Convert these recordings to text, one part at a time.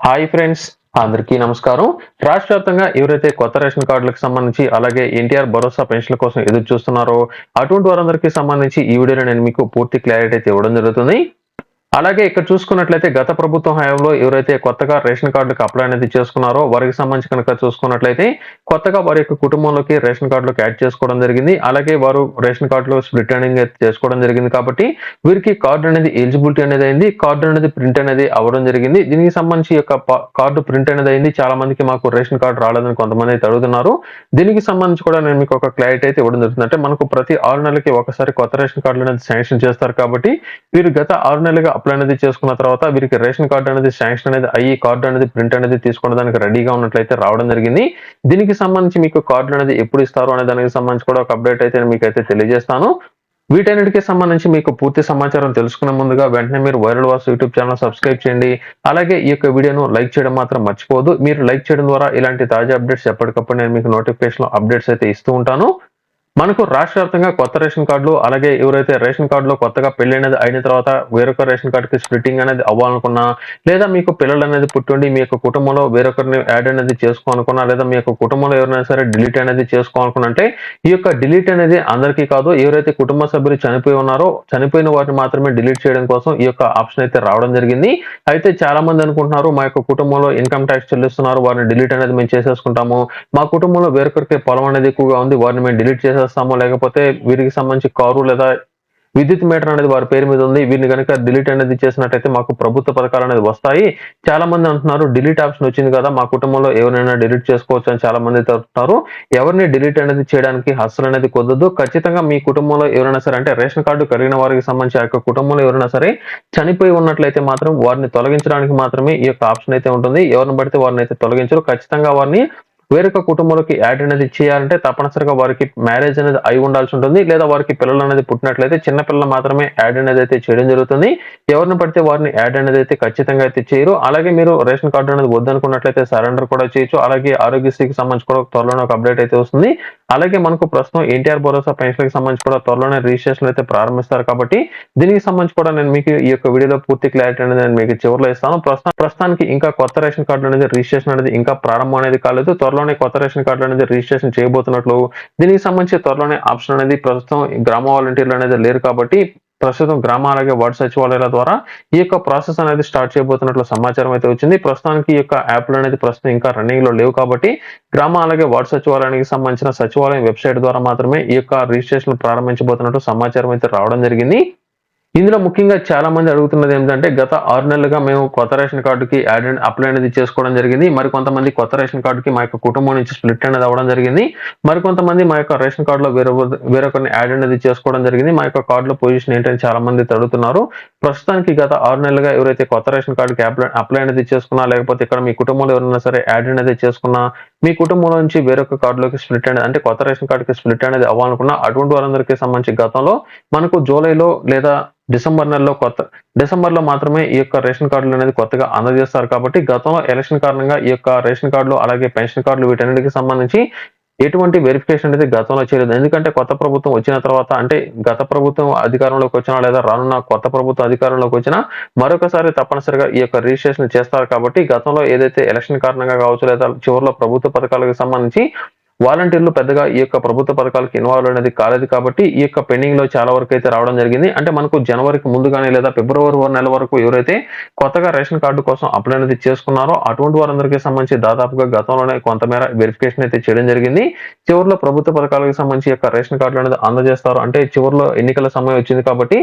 Hi friends అందరికీ నమస్కారం. రాష్ట్ర వ్యాప్తంగా ఎవరైతే కొత్త రేషన్ కార్డులకు సంబంధించి అలాగే ఎన్టీఆర్ భరోసా పెన్షన్ల కోసం ఎదురు చూస్తున్నారో అటువంటి వారందరికీ సంబంధించి ఈ వీడియోలో నేను మీకు పూర్తి క్లారిటీ అయితే ఇవ్వడం జరుగుతుంది. అలాగే ఇక్కడ చూసుకున్నట్లయితే గత ప్రభుత్వం హయాంలో ఎవరైతే కొత్తగా రేషన్ కార్డులకు అప్లై అనేది చేసుకున్నారో వారికి సంబంధించి కనుక చూసుకున్నట్లయితే కొత్తగా వారి యొక్క కుటుంబంలోకి రేషన్ కార్డులోకి యాడ్ చేసుకోవడం జరిగింది. అలాగే వారు రేషన్ కార్డులో స్ప్లిట్ అనేది చేసుకోవడం జరిగింది కాబట్టి వీరికి కార్డు అనేది ఎలిజిబిలిటీ అనేది అయింది. కార్డు అనేది ప్రింట్ అనేది అవ్వడం జరిగింది. దీనికి సంబంధించి యొక్క కార్డు ప్రింట్ అనేది అయింది. చాలా మందికి మాకు రేషన్ కార్డు రాలేదని కొంతమంది అయితే అడుగుతున్నారు. దీనికి సంబంధించి కూడా నేను మీకు ఒక క్లారిటీ అయితే ఇవ్వడం జరుగుతుంది. అంటే మనకు ప్రతి ఆరు నెలలకి ఒకసారి కొత్త రేషన్ కార్డులు అనేది శాంక్షన్ చేస్తారు కాబట్టి వీరు గత ఆరు నెలలుగా అప్లై అనేది చేసుకున్న తర్వాత వీరికి రేషన్ కార్డు అనేది శాంక్షన్ అనేది అయ్యి కార్డు అనేది ప్రింట్ అనేది తీసుకోవడానికి రెడీగా ఉన్నట్లయితే రావడం జరిగింది. దీనికి సంబంధించి మీకు కార్డులు అనేది ఎప్పుడు ఇస్తారు అనే దానికి సంబంధించి కూడా ఒక అప్డేట్ అయితే మీకైతే మీకు అయితే తెలియజేస్తాను. వీటన్నిటికీ సంబంధించి మీకు పూర్తి సమాచారం తెలుసుకునే ముందుగా వెంటనే మీరు viral boss YouTube channel subscribe చేయండి. అలాగే ఈ యొక్క వీడియోను లైక్ చేయడం మాత్రం మర్చిపోదు మీరు లైక్ చేయడం ద్వారా ఇలాంటి తాజా అప్డేట్స్ ఎప్పటికప్పుడు నేను మీకు నోటిఫికేషన్ అప్డేట్స్ అయితే ఇస్తూ ఉంటాను. మనకు రాష్ట్ర వ్యాప్తంగా కొత్త రేషన్ కార్డులు అలాగే ఎవరైతే రేషన్ కార్డులో కొత్తగా పెళ్ళి అనేది అయిన తర్వాత వేరొక రేషన్ కార్డుకి స్ప్లిట్టింగ్ అనేది అవ్వాలనుకున్నా లేదా మీకు పిల్లలు అనేది పుట్టుండి మీ యొక్క కుటుంబంలో వేరొకరిని యాడ్ అనేది చేసుకోవాలనుకున్నా లేదా మీ యొక్క కుటుంబంలో ఎవరైనా సరే డిలీట్ అనేది చేసుకోవాలనుకున్నంటే ఈ యొక్క డిలీట్ అనేది అందరికీ కాదు ఎవరైతే కుటుంబ సభ్యులు చనిపోయి ఉన్నారో చనిపోయిన వారిని మాత్రమే డిలీట్ చేయడం కోసం ఈ యొక్క ఆప్షన్ అయితే రావడం జరిగింది. అయితే చాలా మంది అనుకుంటున్నారు మా యొక్క కుటుంబంలో ఇన్కమ్ ట్యాక్స్ చెల్లిస్తున్నారు వారిని డిలీట్ అనేది మేము చేసేసుకుంటాము. మా కుటుంబంలో వేరొకరికి పొలం అనేది ఎక్కువగా ఉంది వారిని మేము డిలీట్ చేసేస్తాము లేకపోతే వీరికి సంబంధించి కారు లేదా విద్యుత్ మీటర్ అనేది వారి పేరు మీద ఉంది. వీరిని కనుక డిలీట్ అనేది చేసినట్టయితే మాకు ప్రభుత్వ పథకాలు అనేది వస్తాయి. చాలా మంది అంటున్నారు డిలీట్ ఆప్షన్ వచ్చింది కదా మా కుటుంబంలో ఎవరైనా డిలీట్ చేసుకోవచ్చు అని చాలా మంది అంటున్నారు. ఎవరిని డిలీట్ అనేది చేయడానికి అస్సలు అనేది కుదరదు. ఖచ్చితంగా మీ కుటుంబంలో ఎవరైనా సరే అంటే రేషన్ కార్డు కలిగిన వారికి సంబంధించి ఆ యొక్క కుటుంబంలో ఎవరైనా సరే చనిపోయి ఉన్నట్లయితే మాత్రం వారిని తొలగించడానికి మాత్రమే ఈ యొక్క ఆప్షన్ అయితే ఉంటుంది. ఎవరిని పడితే వారిని అయితే తొలగించరు. ఖచ్చితంగా వారిని వేరొక కుటుంబంలోకి యాడ్ అనేది చేయాలంటే తప్పనిసరిగా వారికి మ్యారేజ్ అనేది అయి ఉండాల్సి ఉంటుంది. లేదా వారికి పిల్లలు అనేది పుట్టినట్లయితే చిన్న పిల్లలు మాత్రమే యాడ్ అనేది అయితే చేయడం జరుగుతుంది. ఎవరిని పడితే వారిని యాడ్ అనేది అయితే ఖచ్చితంగా అయితే చేయరు. అలాగే మీరు రేషన్ కార్డు అనేది వద్దనుకున్నట్లయితే సరెండర్ కూడా చేయొచ్చు. అలాగే ఆరోగ్యశ్రీకి సంబంధించి కూడా త్వరలోనే ఒక అప్డేట్ అయితే వస్తుంది. అలాగే మనకు ప్రస్తుతం ఎన్టీఆర్ భరోసా పెన్షన్కి సంబంధించి కూడా త్వరలోనే రిజిస్ట్రేషన్ అయితే ప్రారంభిస్తారు కాబట్టి దీనికి సంబంధించి కూడా నేను మీకు ఈ యొక్క వీడియోలో పూర్తి క్లారిటీ అనేది నేను మీకు చివరిలో ఇస్తాను. ప్రస్తుతం ప్రస్తుతానికి ఇంకా కొత్త రేషన్ కార్డు అనేది రిజిస్ట్రేషన్ అనేది ఇంకా ప్రారంభం అనేది కాలేదు. త్వరలోనే కొత్త రేషన్ కార్డు అనేది రిజిస్ట్రేషన్ చేయబోతున్నట్లు దీనికి సంబంధించి త్వరలోనే ఆప్షన్ అనేది ప్రస్తుతం గ్రామ వాలంటీర్లు అనేది లేరు కాబట్టి ప్రస్తుతం గ్రామ అలాగే వార్డు సచివాలయాల ద్వారా ఈ యొక్క ప్రాసెస్ అనేది స్టార్ట్ చేయబోతున్నట్లు సమాచారం అయితే వచ్చింది. ప్రస్తుతానికి ఈ యొక్క యాప్లు అనేది ప్రస్తుతం ఇంకా రన్నింగ్లో లేవు కాబట్టి గ్రామ అలాగే వార్డు సచివాలయానికి సంబంధించిన సచివాలయం వెబ్సైట్ ద్వారా మాత్రమే ఈ యొక్క రిజిస్ట్రేషన్ ప్రారంభించబోతున్నట్టు సమాచారం అయితే రావడం జరిగింది. ఇందులో ముఖ్యంగా చాలా మంది అడుగుతున్నది ఏంటంటే గత ఆరు నెలలుగా మేము కొత్త రేషన్ కార్డుకి యాడ్ అప్లై అనేది చేసుకోవడం జరిగింది. మరి కొంతమంది కొత్త రేషన్ కార్డుకి మా యొక్క కుటుంబం నుంచి స్ప్లిట్ అనేది అవ్వడం జరిగింది. మరి కొంతమంది మా యొక్క రేషన్ కార్డులో వేరే వేరొకరిని యాడ్ అనేది చేసుకోవడం జరిగింది. మా యొక్క కార్డులో పొజిషన్ ఏంటని చాలా మంది అడుగుతున్నారు ప్రస్తుతానికి గత ఆరు నెలలుగా ఎవరైతే కొత్త రేషన్ కార్డుకి అప్లై అప్లై అనేది చేసుకున్నా లేకపోతే ఇక్కడ మీ కుటుంబంలో ఎవరైనా సరే యాడ్ అనేది చేసుకున్నా మీ కుటుంబంలో నుంచి వేరొక కార్డులోకి స్ప్లిట్ అనేది అంటే కొత్త రేషన్ కార్డుకి స్ప్లిట్ అనేది అవ్వాలనుకున్నా అటువంటి వారందరికీ సంబంధించి గతంలో మనకు జూలైలో లేదా డిసెంబర్ నెలలో కొత్త డిసెంబర్లో మాత్రమే ఈ యొక్క రేషన్ కార్డులు అనేది కొత్తగా అందజేస్తారు కాబట్టి గతంలో ఎలక్షన్ కారణంగా ఈ యొక్క రేషన్ కార్డులు అలాగే పెన్షన్ కార్డులు వీటన్నిటికి సంబంధించి ఎటువంటి వెరిఫికేషన్ అనేది గతంలో చేయలేదు. ఎందుకంటే కొత్త ప్రభుత్వం వచ్చిన తర్వాత అంటే గత ప్రభుత్వం అధికారంలోకి వచ్చినా లేదా రానున్న కొత్త ప్రభుత్వం అధికారంలోకి వచ్చినా మరొకసారి తప్పనిసరిగా ఈ యొక్క రిజిస్ట్రేషన్ చేస్తారు. కాబట్టి గతంలో ఏదైతే ఎలక్షన్ కారణంగా కావచ్చు లేదా చివరిలో ప్రభుత్వ పథకాలకు సంబంధించి వాలంటీర్లు పెద్దగా ఈ యొక్క ప్రభుత్వ పథకాలకు ఇన్వాల్వ్ అనేది కాలేదు కాబట్టి ఈ యొక్క పెండింగ్లో చాలా వరకు అయితే రావడం జరిగింది. అంటే మనకు జనవరికి ముందుగానే లేదా ఫిబ్రవరి నెల వరకు ఎవరైతే కొత్తగా రేషన్ కార్డు కోసం అప్లై అనేది చేసుకున్నారో అటువంటి వారందరికీ సంబంధించి దాదాపుగా గతంలోనే కొంతమేర వెరిఫికేషన్ అయితే చేయడం జరిగింది. చివరిలో ప్రభుత్వ పథకాలకు సంబంధించి యొక్క రేషన్ కార్డులు అనేది అందజేస్తారు. అంటే చివరిలో ఎన్నికల సమయం వచ్చింది కాబట్టి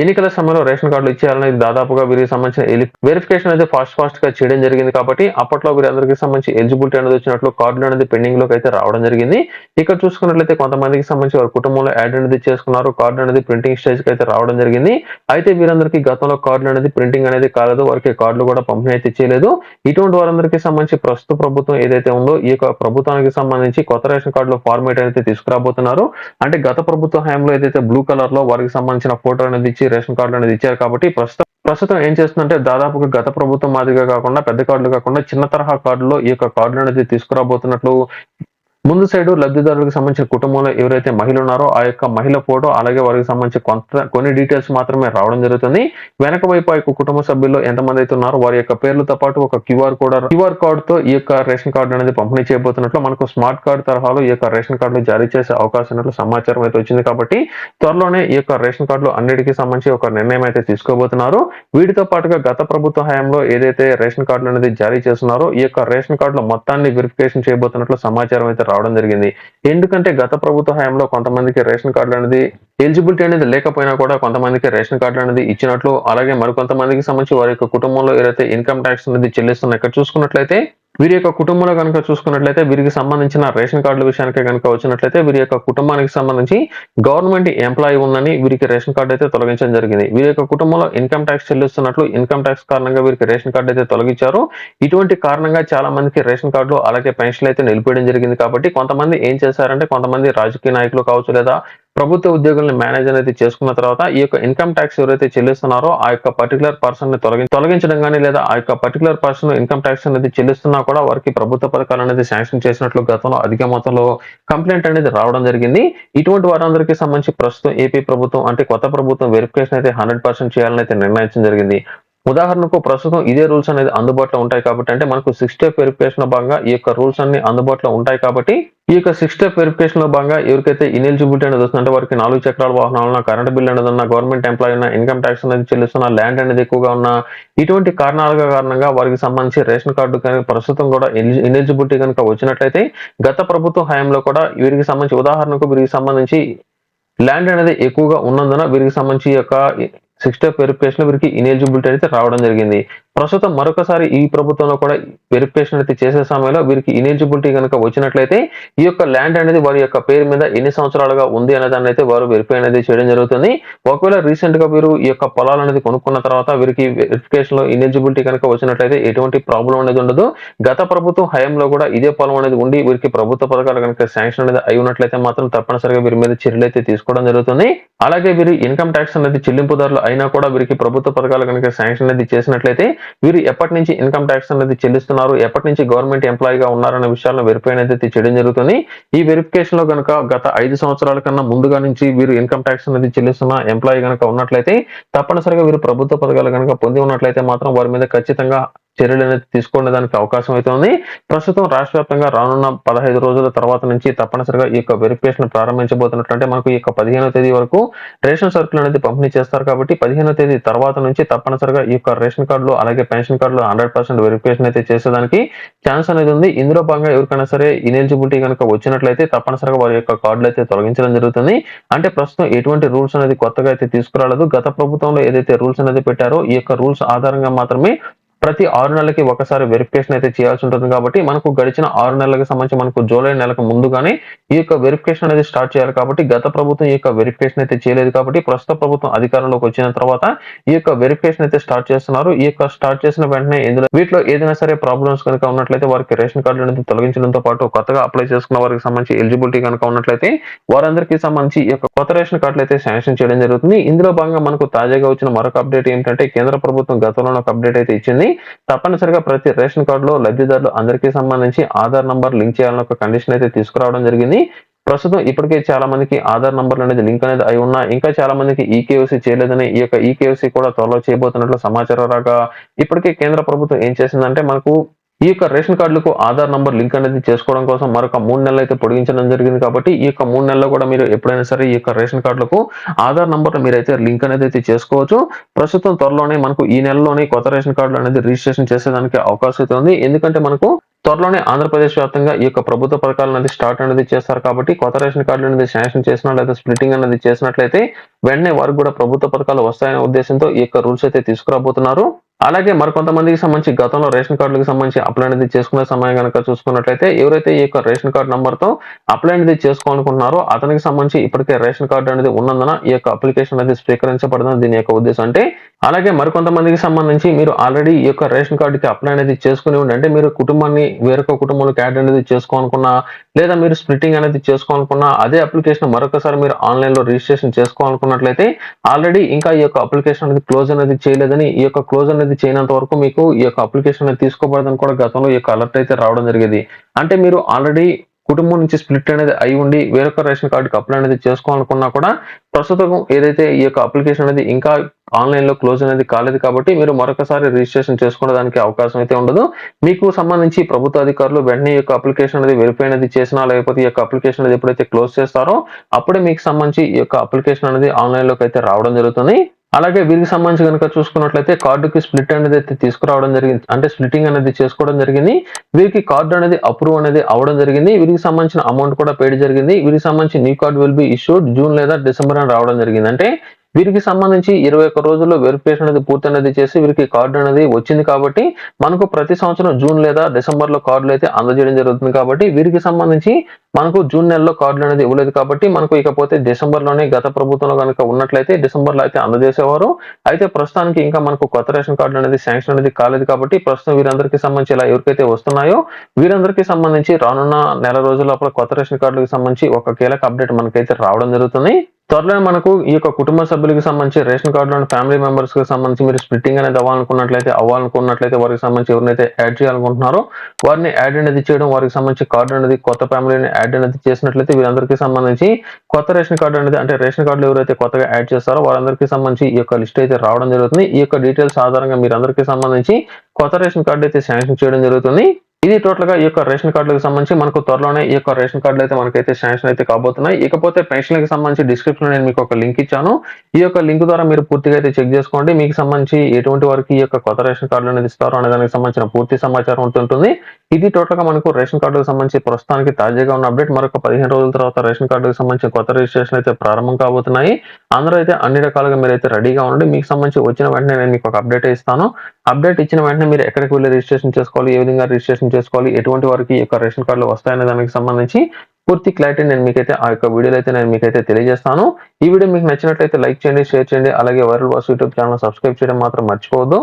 ఎన్నికల సమయంలో రేషన్ కార్డులు ఇచ్చేయాలనేది దాదాపుగా వీరికి సంబంధించిన వెరిఫికేషన్ అయితే ఫాస్ట్ ఫాస్ట్గా చేయడం జరిగింది కాబట్టి అప్పట్లో వీరందరికీ సంబంధించి ఎలిజిబిలిటీ అనేది వచ్చినట్లు కార్డులు అనేది పెండింగ్లోకి అయితే రావడం జరిగింది. ఇక్కడ చూసుకున్నట్లయితే కొంతమందికి సంబంధించి వారి కుటుంబంలో యాడ్ అనేది చేసుకున్నారు కార్డు అనేది ప్రింటింగ్ స్టేజ్కి అయితే రావడం జరిగింది. అయితే వీరందరికీ గతంలో కార్డులు అనేది ప్రింటింగ్ అనేది కాలేదు వారికి కార్డులు కూడా పంపిణీ అయితే చేయలేదు. ఇటువంటి వారందరికీ సంబంధించి ప్రస్తుత ప్రభుత్వం ఏదైతే ఉందో ఈ యొక్క ప్రభుత్వానికి సంబంధించి కొత్త రేషన్ కార్డులో ఫార్మేట్ అయితే తీసుకురాబోతున్నారు. అంటే గత ప్రభుత్వ హయాంలో ఏదైతే బ్లూ కలర్లో వారికి సంబంధించిన ఫోటో అనేది ఇచ్చి రేషన్ కార్డు అనేది ఇచ్చారు కాబట్టి ప్రస్తుతం ప్రస్తుతం ఏం చేస్తుందంటే దాదాపుగా గత ప్రభుత్వం మాదిరిగా కాకుండా పెద్ద కార్డులు కాకుండా చిన్న తరహా కార్డులో ఈ యొక్క కార్డులు అనేది తీసుకురాబోతున్నట్లు ముందు సైడ్ లబ్ధిదారులకు సంబంధించిన కుటుంబంలో ఎవరైతే మహిళ ఉన్నారో ఆ యొక్క మహిళ ఫోటో అలాగే వారికి సంబంధించి కొంత కొన్ని డీటెయిల్స్ మాత్రమే రావడం జరుగుతుంది. వెనక వైపు ఆ యొక్క కుటుంబ సభ్యుల్లో ఎంతమంది అయితే ఉన్నారో వారి యొక్క పేర్లతో పాటు ఒక క్యూఆర్ కోడ్ క్యూఆర్ కోడ్తో ఈ యొక్క రేషన్ కార్డు అనేది పంపిణీ చేయబోతున్నట్లు మనకు స్మార్ట్ కార్డ్ తరహాలో ఈ యొక్క రేషన్ కార్డులు జారీ చేసే అవకాశం ఉన్నట్లు సమాచారం అయితే వచ్చింది కాబట్టి త్వరలోనే ఈ యొక్క రేషన్ కార్డులు అన్నిటికీ సంబంధించి ఒక నిర్ణయం అయితే తీసుకోబోతున్నారు. వీటితో పాటుగా గత ప్రభుత్వ హయాంలో ఏదైతే రేషన్ కార్డులు అనేది జారీ చేస్తున్నారో ఈ యొక్క రేషన్ కార్డుల మొత్తాన్ని వెరిఫికేషన్ చేయబోతున్నట్లు సమాచారం అయితే రావడం జరిగింది. ఎందుకంటే గత ప్రభుత్వ హయాంలో కొంతమందికి రేషన్ కార్డులు అనేది ఎలిజిబిలిటీ అనేది లేకపోయినా కూడా కొంతమందికి రేషన్ కార్డు అనేది ఇచ్చినట్లు అలాగే మరికొంతమందికి సంబంధించి వారి యొక్క కుటుంబంలో ఏదైతే ఇన్కమ్ ట్యాక్స్ అనేది చెల్లిస్తున్న ఇక్కడ చూసుకున్నట్లయితే వీరి యొక్క కుటుంబంలో కనుక చూసుకున్నట్లయితే వీరికి సంబంధించిన రేషన్ కార్డుల విషయానికి కనుక వచ్చినట్లయితే వీరి యొక్క కుటుంబానికి సంబంధించి గవర్నమెంట్ ఎంప్లాయీ ఉందని వీరికి రేషన్ కార్డు అయితే తొలగించడం జరిగింది. వీరి యొక్క కుటుంబంలో ఇన్కమ్ ట్యాక్స్ చెల్లిస్తున్నట్లు ఇన్కమ్ ట్యాక్స్ కారణంగా వీరికి రేషన్ కార్డు అయితే తొలగించారు. ఇటువంటి కారణంగా చాలా మందికి రేషన్ కార్డులు అలాగే పెన్షన్లు అయితే నిలిపేయడం జరిగింది కాబట్టి కొంతమంది ఏం చేశారంటే కొంతమంది రాజకీయ నాయకులు కావచ్చు లేదా ప్రభుత్వ ఉద్యోగులను మేనేజ్ అనేది చేసుకున్న తర్వాత ఈ యొక్క ఇన్కమ్ ట్యాక్స్ ఎవరైతే చెల్లిస్తున్నారో ఆ యొక్క పర్టికులర్ పర్సన్ని తొలగి తొలగించడం కానీ లేదా ఆ యొక్క పర్టికులర్ పర్సన్ ఇన్కమ్ ట్యాక్స్ అనేది చెల్లిస్తున్నా కూడా వారికి ప్రభుత్వ పథకాలు అనేది శాంక్షన్ చేసినట్లు గతంలో అధిక మొత్తంలో కంప్లైంట్ అనేది రావడం జరిగింది. ఇటువంటి వారందరికీ సంబంధించి ప్రస్తుతం ఏపీ ప్రభుత్వం అంటే కొత్త ప్రభుత్వం వెరిఫికేషన్ అయితే హండ్రెడ్ పర్సెంట్ చేయాలని అయితే నిర్ణయించడం జరిగింది. ఉదాహరణకు ప్రస్తుతం ఇదే రూల్స్ అనేది అందుబాటులో ఉంటాయి కాబట్టి అంటే మనకు సిక్స్ స్టెప్ వెరిఫికేషన్ భాగంగా ఈ యొక్క రూల్స్ అన్ని అందుబాటులో ఉంటాయి కాబట్టి ఈ యొక్క సిక్స్ స్టెప్ వెరిఫికేషన్లో భాగంగా ఎవరికైతే ఇనెలిజిబిలిటీ అనేది వస్తుందంటే వారికి నాలుగు చక్రాల వాహనాలన్న కరెంట్ బిల్ అనేది ఉన్న గవర్నమెంట్ ఎంప్లాయీ ఉన్న ఇన్కమ్ ట్యాక్స్ అనేది చెల్లిస్తున్న ల్యాండ్ అనేది ఎక్కువగా ఉన్న ఇటువంటి కారణాల కారణంగా వారికి సంబంధించి రేషన్ కార్డు కనుక ప్రస్తుతం కూడా ఇనెలిజిబిలిటీ కనుక వచ్చినట్లయితే గత ప్రభుత్వ హయాంలో కూడా వీరికి సంబంధించి ఉదాహరణకు వీరికి సంబంధించి ల్యాండ్ అనేది ఎక్కువగా ఉన్నందున వీరికి సంబంధించి యొక్క సిక్స్టీ ఆఫ్ వెరిఫికేషన్ వీరికి ఇనెలిజిబిలిటీ అయితే రావడం జరిగింది. ప్రస్తుతం మరొకసారి ఈ ప్రభుత్వంలో కూడా వెరిఫికేషన్ అయితే చేసే సమయంలో వీరికి ఇనెలిజిబిలిటీ కనుక వచ్చినట్లయితే ఈ యొక్క ల్యాండ్ అనేది వారి యొక్క పేరు మీద ఎన్ని సంవత్సరాలుగా ఉంది అనే దాన్ని అయితే వారు వెరిఫై అనేది చేయడం జరుగుతుంది. ఒకవేళ రీసెంట్గా వీరు ఈ యొక్క పొలాలు అనేది కొనుక్కున్న తర్వాత వీరికి వెరిఫికేషన్లో ఇనెలిజిబిలిటీ కనుక వచ్చినట్లయితే ఎటువంటి ప్రాబ్లం అనేది ఉండదు. గత ప్రభుత్వం హయాంలో కూడా ఇదే పొలం అనేది ఉండి వీరికి ప్రభుత్వ పథకాలు కనుక శాంక్షన్ అనేది అయి ఉన్నట్లయితే మాత్రం తప్పనిసరిగా వీరి మీద చర్యలు అయితే తీసుకోవడం జరుగుతుంది. అలాగే వీరు ఇన్కమ్ ట్యాక్స్ అనేది చెల్లింపుదారులు అయినా కూడా వీరికి ప్రభుత్వ పథకాలు కనుక శాంక్షన్ అనేది చేసినట్లయితే వీరు ఎప్పటి నుంచి ఇన్కమ్ ట్యాక్స్ అనేది చెల్లిస్తున్నారు ఎప్పటి నుంచి గవర్నమెంట్ ఎంప్లాయీగా ఉన్నారనే విషయాలను వెరిఫై అనేది చేయడం జరుగుతుంది. ఈ వెరిఫికేషన్లో కనుక గత ఐదు సంవత్సరాల కన్నా ముందుగా నుంచి వీరు ఇన్కమ్ ట్యాక్స్ అనేది చెల్లిస్తున్న ఎంప్లాయీ కనుక ఉన్నట్లయితే తప్పనిసరిగా వీరు ప్రభుత్వ పథకాలు కనుక పొంది ఉన్నట్లయితే మాత్రం వారి మీద ఖచ్చితంగా చర్యలు అనేది తీసుకోవడానికి అవకాశం అయితే ఉంది. ప్రస్తుతం రాష్ట్ర వ్యాప్తంగా రానున్న పదహైదు రోజుల తర్వాత నుంచి తప్పనిసరిగా ఈ యొక్క వెరిఫికేషన్ ప్రారంభించబోతున్నట్టు మనకు ఈ యొక్క పదిహేనో తేదీ వరకు రేషన్ సరుకులు అనేది పంపిణీ చేస్తారు కాబట్టి పదిహేనో తేదీ తర్వాత నుంచి తప్పనిసరిగా ఈ యొక్క రేషన్ కార్డులు అలాగే పెన్షన్ కార్డులు హండ్రెడ్ పర్సెంట్ వెరిఫికేషన్ అయితే చేసేదానికి ఛాన్స్ అనేది ఉంది. ఇందులో భాగంగా ఎవరికైనా సరే ఇనెలిజిబిలిటీ కనుక వచ్చినట్లయితే తప్పనిసరిగా వారి యొక్క కార్డులు అయితే తొలగించడం జరుగుతుంది. అంటే ప్రస్తుతం ఎటువంటి రూల్స్ అనేది కొత్తగా అయితే తీసుకురాలేదు. గత ప్రభుత్వంలో ఏదైతే రూల్స్ అనేది పెట్టారో ఈ యొక్క రూల్స్ ఆధారంగా మాత్రమే ప్రతి ఆరు నెలలకి ఒకసారి వెరిఫికేషన్ అయితే చేయాల్సి ఉంటుంది కాబట్టి మనకు గడిచిన ఆరు నెలలకు సంబంధించి మనకు జూలై నెలకు ముందుగానే ఈ యొక్క వెరిఫికేషన్ అనేది స్టార్ట్ చేయాలి కాబట్టి గత ప్రభుత్వం ఈ యొక్క వెరిఫికేషన్ అయితే చేయలేదు కాబట్టి ప్రస్తుత ప్రభుత్వం అధికారంలోకి వచ్చిన తర్వాత ఈ యొక్క వెరిఫికేషన్ అయితే స్టార్ట్ చేస్తున్నారు. ఈ యొక్క స్టార్ట్ చేసిన వెంటనే ఇందులో వీటిలో ఏదైనా సరే ప్రాబ్లమ్స్ కనుక ఉన్నట్లయితే వారికి రేషన్ కార్డు అనేది తొలగించడంతో పాటు కొత్తగా అప్లై చేసుకున్న వారికి సంబంధించి ఎలిజిబిలిటీ కనుక ఉన్నట్లయితే వారందరికీ సంబంధించి ఈ యొక్క కొత్త రేషన్ కార్డులు అయితే శాంక్షన్ చేయడం జరుగుతుంది. ఇందులో భాగంగా మనకు తాజాగా వచ్చిన మరొక అప్డేట్ ఏంటంటే కేంద్ర ప్రభుత్వం గతంలో ఒక అప్డేట్ అయితే ఇచ్చింది. తప్పనిసరిగా ప్రతి రేషన్ కార్డులో లబ్ధిదారులు అందరికీ సంబంధించి ఆధార్ నంబర్ లింక్ చేయాలని ఒక కండిషన్ అయితే తీసుకురావడం జరిగింది. ప్రస్తుతం ఇప్పటికే చాలా మందికి ఆధార్ నంబర్లు అనేది లింక్ అనేది అయి ఉన్నా ఇంకా చాలా మందికి ఈకేవసీ చేయలేదని ఈ యొక్క ఈకేవసీ కూడా త్వరలో చేయబోతున్నట్లు సమాచారం రాగా ఇప్పటికే కేంద్ర ప్రభుత్వం ఏం చేసిందంటే మనకు ఈ యొక్క రేషన్ కార్డులకు ఆధార్ నంబర్ లింక్ అనేది చేసుకోవడం కోసం మరొక మూడు నెలలు అయితే పొడిగించడం జరిగింది కాబట్టి ఈ యొక్క మూడు నెలల్లో కూడా మీరు ఎప్పుడైనా సరే ఈ యొక్క రేషన్ కార్డులకు ఆధార్ నంబర్ మీరైతే లింక్ అనేది అయితే చేసుకోవచ్చు. ప్రస్తుతం త్వరలోనే మనకు ఈ నెలలోనే కొత్త రేషన్ కార్డులు అనేది రిజిస్ట్రేషన్ చేసేదానికి అవకాశం అయితే ఉంది. ఎందుకంటే మనకు త్వరలోనే ఆంధ్రప్రదేశ్ వ్యాప్తంగా ఈ యొక్క ప్రభుత్వ పథకాలు అనేది స్టార్ట్ అనేది చేస్తారు కాబట్టి కొత్త రేషన్ కార్డులు అనేది శాంక్షన్ చేసిన లేదా అనేది చేసినట్లయితే వెంటనే వారికి కూడా ప్రభుత్వ పథకాలు వస్తాయనే ఉద్దేశంతో ఈ యొక్క రూల్స్ అయితే తీసుకురాబోతున్నారు. అలాగే మరికొంతమందికి సంబంధించి గతంలో రేషన్ కార్డులకు సంబంధించి అప్లై అనేది చేసుకునే సమయం కనుక చూసుకున్నట్లయితే ఎవరైతే ఈ యొక్క రేషన్ కార్డు నంబర్తో అప్లై అనేది చేసుకోవాలనుకుంటున్నారో అతనికి సంబంధించి ఇప్పటికే రేషన్ కార్డు అనేది ఉన్నందున ఈ యొక్క అప్లికేషన్ అనేది స్వీకరించబడదని దీని యొక్క ఉద్దేశం అంటే అలాగే మరికొంతమందికి సంబంధించి మీరు ఆల్రెడీ ఈ యొక్క రేషన్ కార్డుకి అప్లై అనేది చేసుకుని ఉండి అంటే మీరు కుటుంబాన్ని వేరొక కుటుంబంలో యాడ్ అనేది చేసుకోవాలనుకున్నా లేదా మీరు స్ప్లిట్టింగ్ అనేది చేసుకోవాలనుకున్నా అదే అప్లికేషన్ మరొకసారి మీరు ఆన్లైన్లో రిజిస్ట్రేషన్ చేసుకోవాలనుకున్నట్లయితే ఆల్రెడీ ఇంకా ఈ యొక్క అప్లికేషన్ అనేది క్లోజ్ అనేది చేయలేదని ఈ యొక్క క్లోజ్ అనేది చేయనంత వరకు మీకు ఈ యొక్క అప్లికేషన్ అనేది తీసుకోబడదని కూడా గతంలో ఈ యొక్క అలర్ట్ అయితే రావడం జరిగేది. అంటే మీరు ఆల్రెడీ కుటుంబం నుంచి స్ప్లిట్ అనేది అయి ఉండి వేరొక రేషన్ కార్డుకి అప్లై అనేది చేసుకోవాలనుకున్నా కూడా ప్రస్తుతం ఏదైతే ఈ యొక్క అప్లికేషన్ అనేది ఇంకా ఆన్లైన్లో క్లోజ్ అనేది కాలేదు కాబట్టి మీరు మరొకసారి రిజిస్ట్రేషన్ చేసుకోవడానికి అవకాశం అయితే ఉండదు. మీకు సంబంధించి ప్రభుత్వ అధికారులు వెంటనే యొక్క అప్లికేషన్ అనేది వెరిఫై అనేది చేసినా లేకపోతే ఈ యొక్క అప్లికేషన్ అనేది ఎప్పుడైతే క్లోజ్ చేస్తారో అప్పుడే మీకు సంబంధించి ఈ యొక్క అప్లికేషన్ అనేది ఆన్లైన్లోకి అయితే రావడం జరుగుతుంది. అలాగే వీరికి సంబంధించి కనుక చూసుకున్నట్లయితే కార్డుకి స్ప్లిట్ అనేది అయితే తీసుకురావడం జరిగింది. అంటే స్ప్లిట్టింగ్ అనేది చేసుకోవడం జరిగింది. వీరికి కార్డు అనేది అప్రూవ్ అనేది అవడం జరిగింది. వీరికి సంబంధించిన అమౌంట్ కూడా పేడ్ జరిగింది. వీరికి సంబంధించి new card will be issued June లేదా డిసెంబర్ అని రావడం జరిగింది. అంటే వీరికి సంబంధించి ఇరవై ఒక్క రోజుల్లో వెరిఫికేషన్ అనేది పూర్తి అనేది చేసి వీరికి కార్డు అనేది వచ్చింది కాబట్టి మనకు ప్రతి సంవత్సరం జూన్ లేదా డిసెంబర్లో కార్డులు అయితే అందజేయడం జరుగుతుంది కాబట్టి వీరికి సంబంధించి మనకు జూన్ నెలలో కార్డులు అనేది ఇవ్వలేదు కాబట్టి మనకు ఇకపోతే డిసెంబర్లోనే గత ప్రభుత్వంలో కనుక ఉన్నట్లయితే డిసెంబర్లో అయితే అందజేసేవారు. అయితే ప్రస్తుతానికి ఇంకా మనకు కొత్త రేషన్ కార్డులు అనేది శాంక్షన్ అనేది కాలేదు కాబట్టి ప్రస్తుతం వీరందరికీ సంబంధించి ఇలా ఎవరికైతే వస్తున్నాయో వీరందరికీ సంబంధించి రానున్న నెల రోజుల లోపల కొత్త రేషన్ కార్డులకు సంబంధించి ఒక కీలక అప్డేట్ మనకైతే రావడం జరుగుతుంది. త్వరలో మనకు ఈ యొక్క కుటుంబ సభ్యులకు సంబంధించి రేషన్ కార్డులోని ఫ్యామిలీ మెంబర్స్కి సంబంధించి మీరు స్ప్లిట్టింగ్ అనేది అవ్వాలనుకున్నట్లయితే అవ్వాలనుకున్నట్లయితే వారికి సంబంధించి ఎవరినైతే యాడ్ చేయాలనుకుంటున్నారో వారిని యాడ్ అనేది చేయడం వారికి సంబంధించి కార్డు అనేది కొత్త ఫ్యామిలీని యాడ్ అనేది చేసినట్లయితే వీరందరికీ సంబంధించి కొత్త రేషన్ కార్డు అనేది అంటే రేషన్ కార్డులు ఎవరైతే కొత్తగా యాడ్ చేస్తారో వారందరికీ సంబంధించి ఈ యొక్క లిస్ట్ అయితే రావడం జరుగుతుంది. ఈ యొక్క డీటెయిల్స్ ఆధారంగా మీరందరికీ సంబంధించి కొత్త రేషన్ కార్డు అయితే శాంక్షన్ చేయడం జరుగుతుంది. ఇది టోటల్గా ఈ యొక్క రేషన్ కార్డులకు సంబంధించి మనకు త్వరలోనే ఈ యొక్క రేషన్ కార్డులు అయితే మనకైతే శాంక్షన్ అయితే కాబోతున్నాయి. ఇకపోతే పెన్షన్లకు సంబంధించి డిస్క్రిప్షన్ నేను మీకు ఒక లింక్ ఇచ్చాను. ఈ యొక్క లింక్ ద్వారా మీరు పూర్తిగా అయితే చెక్ చేసుకోండి. మీకు సంబంధించి ఎటువంటి వారికి ఈ యొక్క కొత్త రేషన్ కార్డులు అనేది ఇస్తారో అనే దానికి సంబంధించిన పూర్తి సమాచారం ఉంటుంటుంది ఇది టోటల్గా మనకు రేషన్ కార్డులకు సంబంధించి ప్రస్తుతానికి తాజాగా ఉన్న అప్డేట్. మరొక పదిహేను రోజుల తర్వాత రేషన్ కార్డులకు సంబంధించి కొత్త రిజిస్ట్రేషన్ అయితే ప్రారంభం కాబోతున్నాయి. అందరూ అయితే అన్ని రకాలుగా మీరు అయితే రెడీగా ఉండండి. మీకు సంబంధించి వచ్చిన వెంటనే నేను మీకు ఒక అప్డేట్ ఇస్తాను. అప్డేట్ ఇచ్చిన వెంటనే మీరు ఎక్కడికి వెళ్ళి రిజిస్ట్రేషన్ చేసుకోవాలి? ఏ విధంగా రిజిస్ట్రేషన్ చేసుకోవాలి? ఎటువంటి వారికి యొక్క రేషన్ కార్డులు వస్తాయనే దానికి సంబంధించి పూర్తి క్లారిటీ నేను మీకైతే ఆ యొక్క వీడియోలో అయితే నేను మీకైతే తెలియజేస్తాను. ఈ వీడియో మీకు నచ్చినట్లయితే లైక్ చేయండి షేర్ చేయండి. అలాగే viral boss YouTube channel subscribe చేయడం మాత్రం మర్చిపోవద్దు.